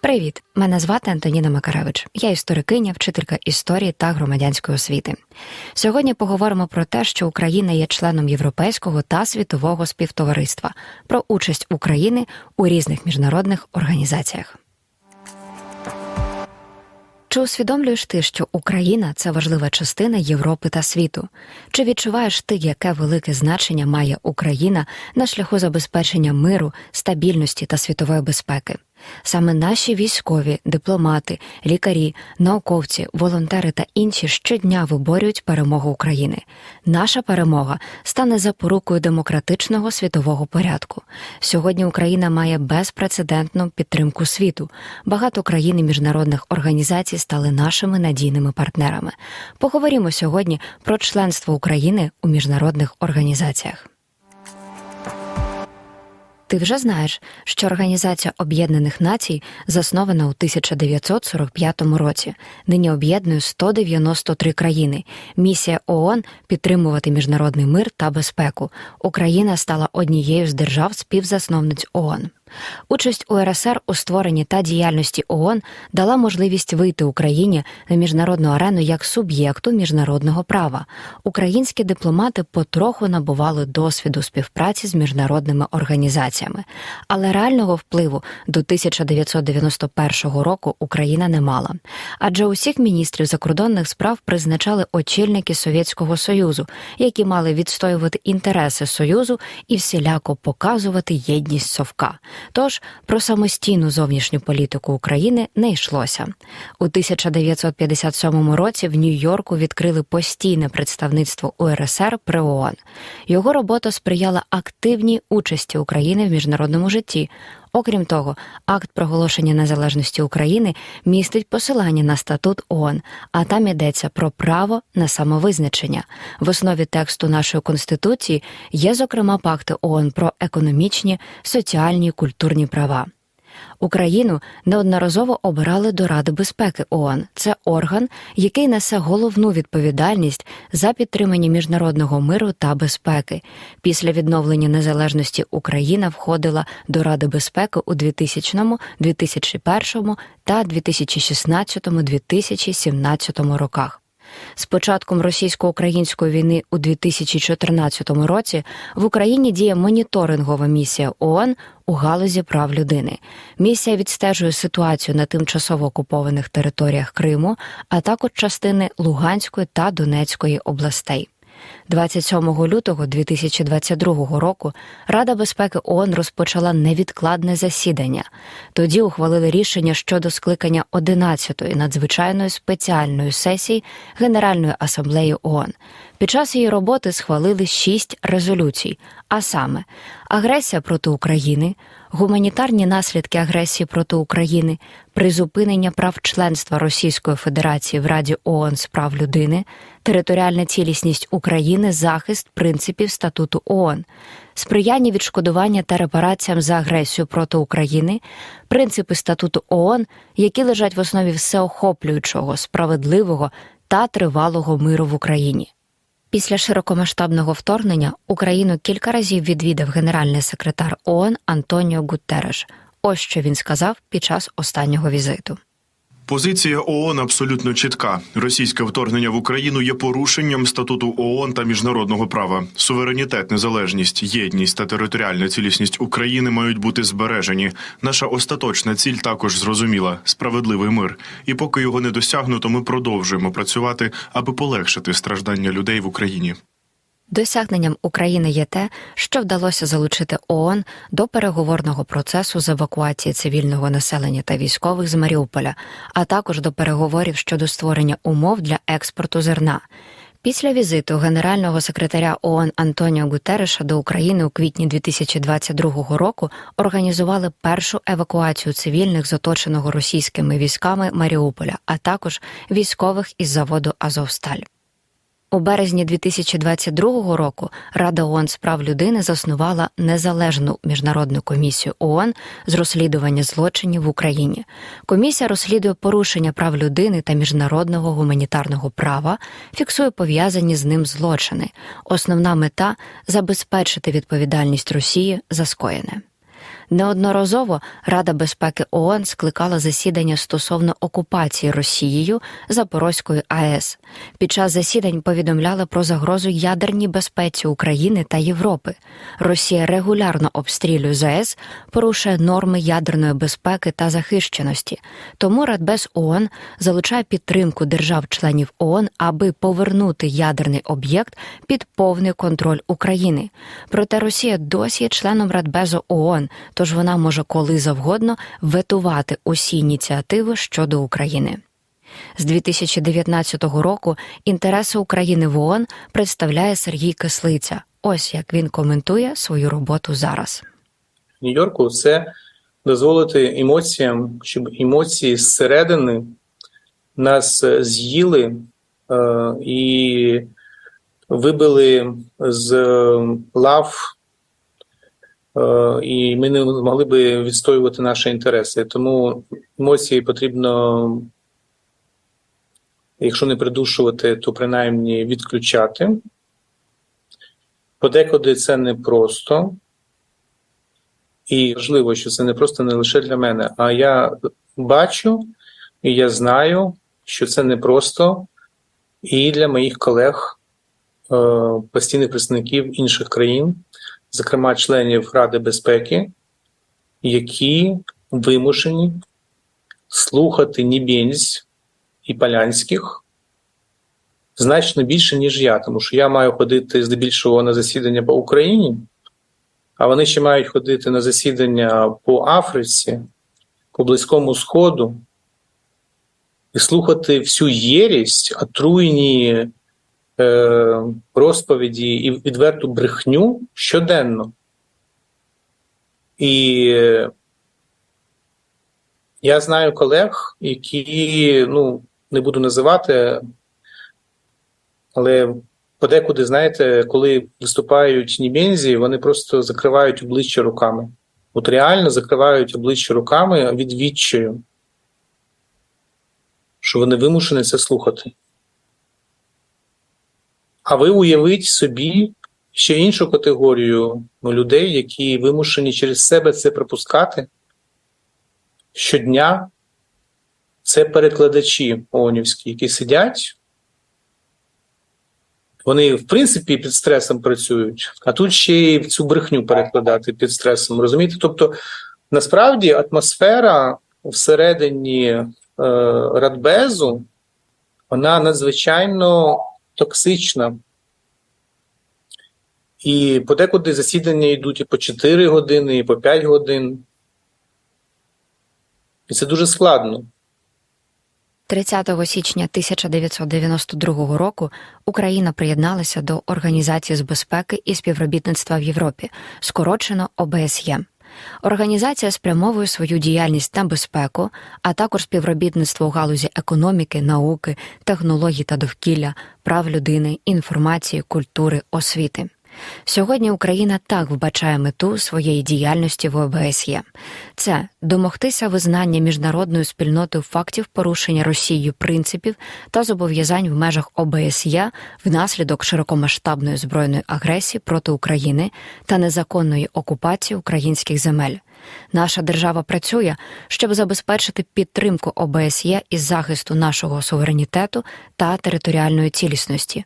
Привіт! Мене звати Антоніна Макаревич. Я історикиня, вчителька історії та громадянської освіти. Сьогодні поговоримо про те, що Україна є членом європейського та світового співтовариства, про участь України у різних міжнародних організаціях. Чи усвідомлюєш ти, що Україна це важлива частина Європи та світу? Чи відчуваєш ти, яке велике значення має Україна на шляху забезпечення миру, стабільності та світової безпеки? Саме наші військові, дипломати, лікарі, науковці, волонтери та інші щодня виборюють перемогу України. Наша перемога стане запорукою демократичного світового порядку. Сьогодні Україна має безпрецедентну підтримку світу. Багато країн і міжнародних організацій стали нашими надійними партнерами. Поговоримо сьогодні про членство України у міжнародних організаціях. Ти вже знаєш, що Організація Об'єднаних Націй заснована у 1945 році. Нині об'єднує 193 країни. Місія ООН підтримувати міжнародний мир та безпеку. Україна стала однією з держав співзасновниць ООН. Участь УРСР у створенні та діяльності ООН дала можливість вийти Україні на міжнародну арену як суб'єкту міжнародного права. Українські дипломати потроху набували досвіду співпраці з міжнародними організаціями, але реального впливу до 1991 року Україна не мала. Адже усіх міністрів закордонних справ призначали очільники Совєтського Союзу, які мали відстоювати інтереси Союзу і всіляко показувати єдність Совка. Тож про самостійну зовнішню політику України не йшлося. У 1957 році в Нью-Йорку відкрили постійне представництво УРСР при ООН. Його робота сприяла активній участі України в міжнародному житті. Окрім того, акт проголошення незалежності України містить посилання на статут ООН, а там йдеться про право на самовизначення. В основі тексту нашої конституції є, зокрема, пакти ООН про економічні, соціальні і культурні права. Україну неодноразово обирали до Ради безпеки ООН. Це орган, який несе головну відповідальність за підтримання міжнародного миру та безпеки. Після відновлення незалежності Україна входила до Ради безпеки у 2000, 2001 та 2016-2017 роках. З початком російсько-української війни у 2014 році в Україні діє моніторингова місія ООН у галузі прав людини. Місія відстежує ситуацію на тимчасово окупованих територіях Криму, а також частини Луганської та Донецької областей. 27 лютого 2022 року Рада безпеки ООН розпочала невідкладне засідання. Тоді ухвалили рішення щодо скликання 11-ї надзвичайної спеціальної сесії Генеральної асамблеї ООН. Під час її роботи схвалили шість резолюцій, а саме агресія проти України, гуманітарні наслідки агресії проти України, призупинення прав членства Російської Федерації в Раді ООН з прав людини, територіальна цілісність України, захист принципів статуту ООН, сприяння відшкодування та репараціям за агресію проти України, принципи статуту ООН, які лежать в основі всеохоплюючого, справедливого та тривалого миру в Україні. Після широкомасштабного вторгнення Україну кілька разів відвідав генеральний секретар ООН Антоніо Гутереш. Ось що він сказав під час останнього візиту. Позиція ООН абсолютно чітка. Російське вторгнення в Україну є порушенням статуту ООН та міжнародного права. Суверенітет, незалежність, єдність та територіальна цілісність України мають бути збережені. Наша остаточна ціль також зрозуміла справедливий мир. І поки його не досягнуто, ми продовжуємо працювати, аби полегшити страждання людей в Україні. Досягненням України є те, що вдалося залучити ООН до переговорного процесу з евакуації цивільного населення та військових з Маріуполя, а також до переговорів щодо створення умов для експорту зерна. Після візиту генерального секретаря ООН Антоніо Гутереша до України у квітні 2022 року організували першу евакуацію цивільних з оточеного російськими військами Маріуполя, а також військових із заводу Азовсталь. У березні 2022 року Рада ООН з прав людини заснувала незалежну міжнародну комісію ООН з розслідування злочинів в Україні. Комісія розслідує порушення прав людини та міжнародного гуманітарного права, фіксує пов'язані з ним злочини. Основна мета забезпечити відповідальність Росії за скоєне. Неодноразово Рада безпеки ООН скликала засідання стосовно окупації Росією Запорозької АЕС. Під час засідань повідомляли про загрозу ядерній безпеці України та Європи. Росія регулярно обстрілює ЗАЕС, порушує норми ядерної безпеки та захищеності. Тому Радбез ООН залучає підтримку держав-членів ООН, аби повернути ядерний об'єкт під повний контроль України. Проте Росія досі є членом Радбезу ООН, тож вона може коли завгодно ветувати усі ініціативи щодо України. З 2019 року інтереси України в ООН представляє Сергій Кислиця. Ось як він коментує свою роботу зараз. Нью-Йорку це дозволити емоціям, щоб емоції зсередини нас з'їли е, і вибили з е, лав, і ми не могли би відстоювати наші інтереси. Тому емоції потрібно, якщо не придушувати, то принаймні відключати. Подекуди це непросто. І важливо, що це не просто не лише для мене, а я бачу і я знаю, що це не просто і для моїх колег, е, постійних представників інших країн, зокрема членів Ради безпеки, які вимушені слухати Нібензь і Полянських значно більше, ніж я, тому що я маю ходити здебільшого на засідання по Україні а вони ще мають ходити на засідання по Африці, по Близькому Сходу і слухати всю єрість, отруйні е, розповіді і відверту брехню щоденно. І я знаю колег, які, ну, не буду називати, але подекуди, знаєте, коли виступають нібензі, вони просто закривають обличчя руками. От реально закривають обличчя руками від відчаю, що вони вимушені це слухати. А ви уявіть собі ще іншу категорію ну, людей, які вимушені через себе це пропускати щодня. Це перекладачі ООНівські, які сидять. Вони, в принципі, під стресом працюють, а тут ще й цю брехню перекладати під стресом. Розумієте? Тобто, насправді атмосфера всередині е, Радбезу вона надзвичайно токсична. І подекуди засідання йдуть і по 4 години, і по 5 годин. І це дуже складно. 30 січня 1992 року Україна приєдналася до Організації з безпеки і співробітництва в Європі, скорочено ОБСЄ. Організація спрямовує свою діяльність на безпеку, а також співробітництво у галузі економіки, науки, технологій та довкілля, прав людини, інформації, культури, освіти. Сьогодні Україна так вбачає мету своєї діяльності в ОБСЄ. Це домогтися визнання міжнародною спільнотою фактів порушення Росією принципів та зобов'язань в межах ОБСЄ внаслідок широкомасштабної збройної агресії проти України та незаконної окупації українських земель. Наша держава працює, щоб забезпечити підтримку ОБСЄ із захисту нашого суверенітету та територіальної цілісності.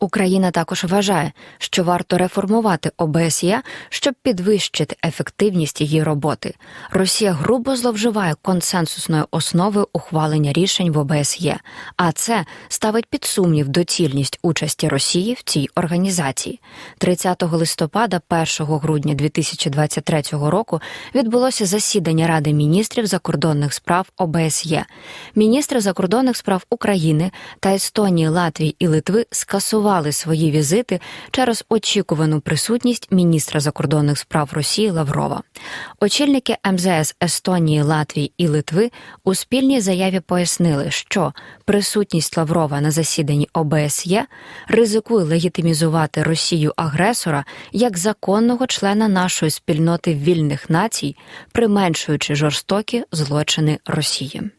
Україна також вважає, що варто реформувати ОБСЄ, щоб підвищити ефективність її роботи. Росія грубо зловживає консенсусною основою ухвалення рішень в ОБСЄ, а це ставить під сумнів доцільність участі Росії в цій організації. 30 листопада, 1 грудня 2023 року відбулося засідання Ради міністрів закордонних справ ОБСЄ. Міністри закордонних справ України та Естонії, Латвії і Литви скасували скасували свої візити через очікувану присутність міністра закордонних справ Росії Лаврова. Очільники МЗС Естонії, Латвії і Литви у спільній заяві пояснили, що присутність Лаврова на засіданні ОБСЄ ризикує легітимізувати Росію агресора як законного члена нашої спільноти вільних націй, применшуючи жорстокі злочини Росії.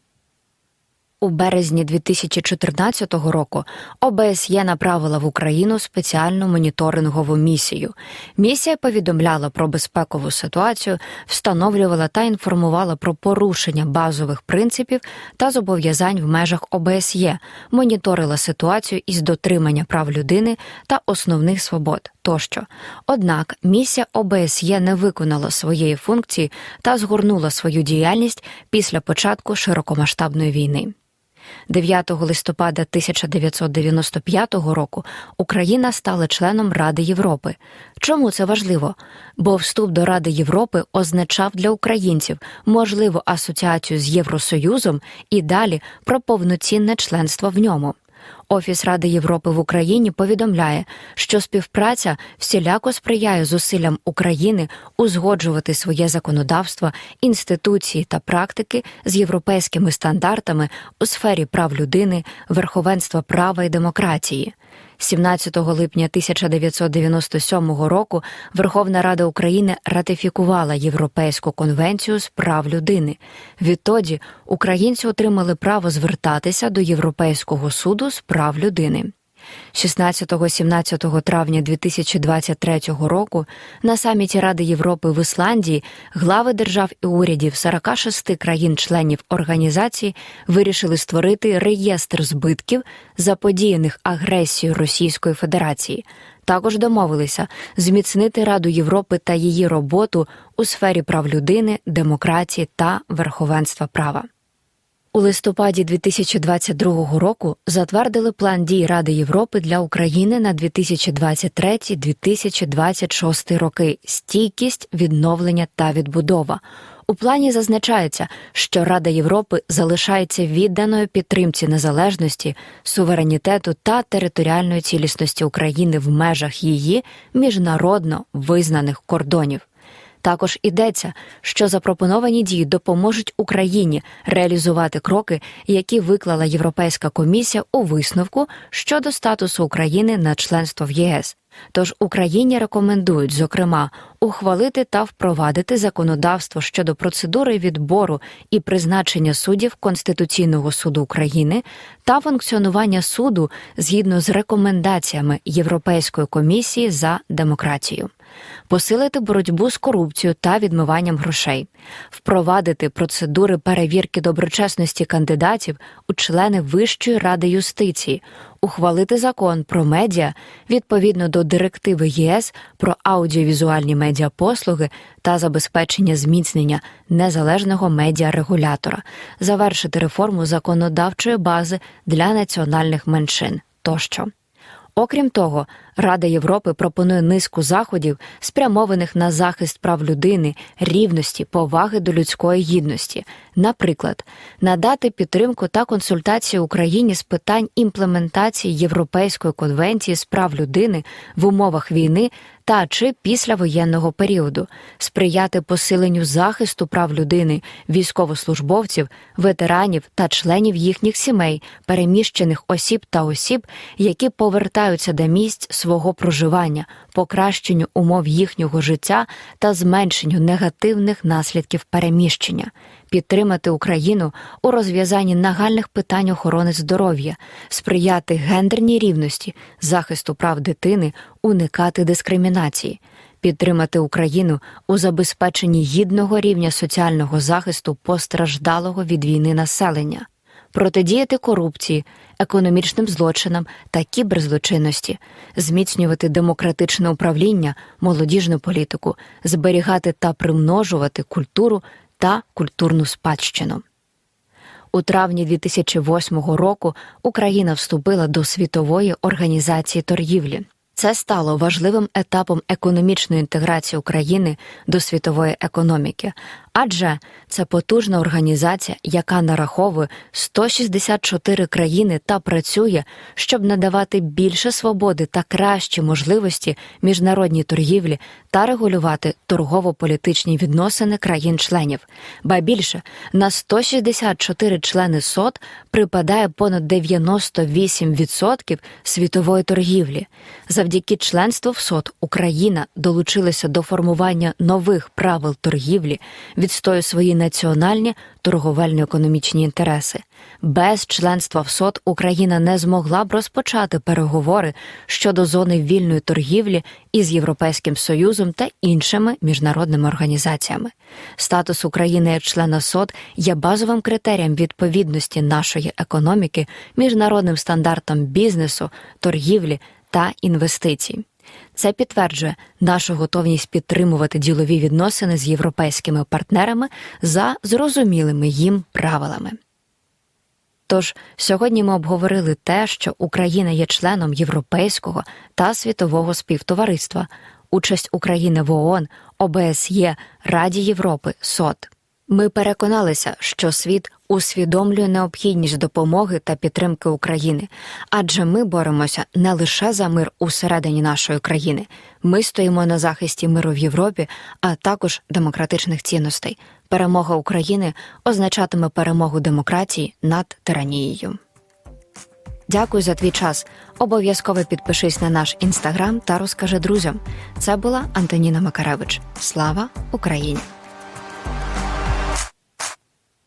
У березні 2014 року ОБСЄ направила в Україну спеціальну моніторингову місію. Місія повідомляла про безпекову ситуацію, встановлювала та інформувала про порушення базових принципів та зобов'язань в межах ОБСЄ, моніторила ситуацію із дотримання прав людини та основних свобод тощо. Однак місія ОБСЄ не виконала своєї функції та згорнула свою діяльність після початку широкомасштабної війни. 9 листопада 1995 року Україна стала членом Ради Європи. Чому це важливо? Бо вступ до Ради Європи означав для українців можливу асоціацію з Євросоюзом і далі про повноцінне членство в ньому. Офіс Ради Європи в Україні повідомляє, що співпраця всіляко сприяє зусиллям України узгоджувати своє законодавство, інституції та практики з європейськими стандартами у сфері прав людини, верховенства права і демократії. 17 липня 1997 року Верховна Рада України ратифікувала Європейську конвенцію з прав людини. Відтоді українці отримали право звертатися до Європейського суду з прав людини. 16-17 травня 2023 року на саміті Ради Європи в Ісландії глави держав і урядів 46 країн-членів організації вирішили створити реєстр збитків, заподіяних агресією Російської Федерації. Також домовилися зміцнити Раду Європи та її роботу у сфері прав людини, демократії та верховенства права. У листопаді 2022 року затвердили план дій Ради Європи для України на 2023-2026 роки стійкість, відновлення та відбудова. У плані зазначається, що Рада Європи залишається відданою підтримці незалежності, суверенітету та територіальної цілісності України в межах її міжнародно визнаних кордонів. Також йдеться, що запропоновані дії допоможуть Україні реалізувати кроки, які виклала Європейська комісія у висновку щодо статусу України на членство в ЄС. Тож Україні рекомендують, зокрема, ухвалити та впровадити законодавство щодо процедури відбору і призначення суддів Конституційного суду України та функціонування суду згідно з рекомендаціями Європейської комісії за демократію. Посилити боротьбу з корупцією та відмиванням грошей, впровадити процедури перевірки доброчесності кандидатів у члени Вищої ради юстиції, ухвалити закон про медіа відповідно до директиви ЄС про аудіовізуальні медіапослуги та забезпечення зміцнення незалежного медіарегулятора, завершити реформу законодавчої бази для національних меншин тощо. Окрім того, Рада Європи пропонує низку заходів, спрямованих на захист прав людини, рівності, поваги до людської гідності, наприклад, надати підтримку та консультацію Україні з питань імплементації Європейської конвенції з прав людини в умовах війни та чи післявоєнного періоду, сприяти посиленню захисту прав людини, військовослужбовців, ветеранів та членів їхніх сімей, переміщених осіб та осіб, які повертаються до місць свого проживання, покращенню умов їхнього життя та зменшенню негативних наслідків переміщення. Підтримати Україну у розв'язанні нагальних питань охорони здоров'я, сприяти гендерній рівності, захисту прав дитини, уникати дискримінації, підтримати Україну у забезпеченні гідного рівня соціального захисту постраждалого від війни населення, протидіяти корупції, економічним злочинам та кіберзлочинності, зміцнювати демократичне управління, молодіжну політику, зберігати та примножувати культуру та культурну спадщину. У травні 2008 року Україна вступила до світової організації торгівлі. Це стало важливим етапом економічної інтеграції України до світової економіки, Адже це потужна організація, яка нараховує 164 країни та працює, щоб надавати більше свободи та кращі можливості міжнародній торгівлі та регулювати торгово-політичні відносини країн-членів. Ба більше на 164 члени СОТ припадає понад 98% світової торгівлі. Завдяки членству в СОТ Україна долучилася до формування нових правил торгівлі, відстоює свої національні торговельно-економічні інтереси. Без членства в СОТ Україна не змогла б розпочати переговори щодо зони вільної торгівлі із Європейським Союзом та іншими міжнародними організаціями. Статус України як члена СОТ є базовим критерієм відповідності нашої економіки міжнародним стандартам бізнесу, торгівлі та інвестицій. Це підтверджує нашу готовність підтримувати ділові відносини з європейськими партнерами за зрозумілими їм правилами. Тож сьогодні ми обговорили те, що Україна є членом європейського та світового співтовариства, участь України в ООН, ОБСЄ, Раді Європи, СОТ. Ми переконалися, що світ усвідомлює необхідність допомоги та підтримки України, адже ми боремося не лише за мир усередині нашої країни, ми стоїмо на захисті миру в Європі, а також демократичних цінностей. Перемога України означатиме перемогу демократії над тиранією. Дякую за твій час. Обов'язково підпишись на наш інстаграм та розкажи друзям. Це була Антоніна Макаревич. Слава Україні!